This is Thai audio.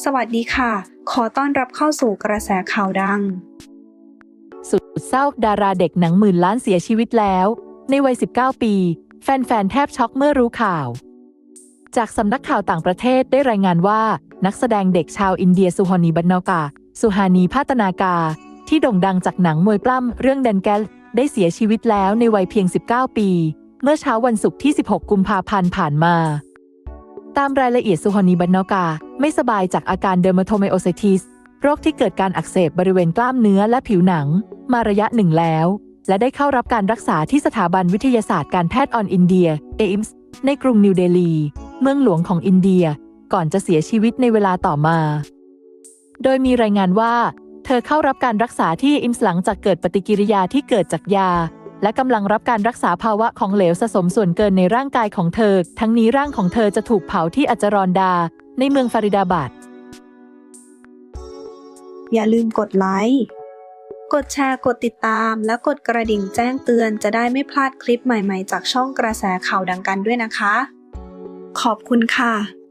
สวัสดีค่ะ ขอต้อนรับเข้าสู่กระแสข่าวดัง สุดเศร้าดาราเด็กหนังหมื่นล้านเสียชีวิตแล้ว ในวัย 19 ปี แฟนๆ แทบช็อกเมื่อรู้ข่าว จากสำนักข่าวต่างประเทศได้รายงานว่า นักแสดงเด็กชาวอินเดียสุฮานีบันนากา สุฮานีพาตนากา ที่โด่งดังจากหนังมวยปล้ำเรื่องแดนแกลได้เสียชีวิตแล้วในวัยเพียง 19 ปี เมื่อเช้าวันศุกร์ที่ 16 กุมภาพันธ์ผ่านมา ตามรายละเอียดสุฮานีบันนากา ไม่สบายจากอาการเดอร์มาโทไมโอไซติสโรคที่เกิดการอักเสบบริเวณกล้ามเนื้อและผิวหนัง มาระยะหนึ่งแล้ว และได้เข้ารับการรักษาที่สถาบันวิทยาศาสตร์การแพทย์ออนอินเดีย AIIMS ในกรุงนิวเดลี เมืองหลวงของอินเดีย ก่อนจะเสียชีวิตในเวลาต่อมา โดยมีรายงานว่า เธอเข้ารับการรักษาที่อิมส์หลังจากเกิดปฏิกิริยาที่เกิดจากยา และกำลังรับการรักษาภาวะของเหลวสะสมส่วนเกินในร่างกายของเธอ ทั้งนี้ร่างของเธอจะถูกเผาที่อัจรอนดา ในเมืองฟาริดาบัดอย่าลืมกดไลค์ กดแชร์ กดติดตาม และกดกระดิ่งแจ้งเตือนจะได้ไม่พลาดคลิปใหม่ๆ จากช่องกระแสข่าวดังกันด้วยนะคะ ขอบคุณค่ะ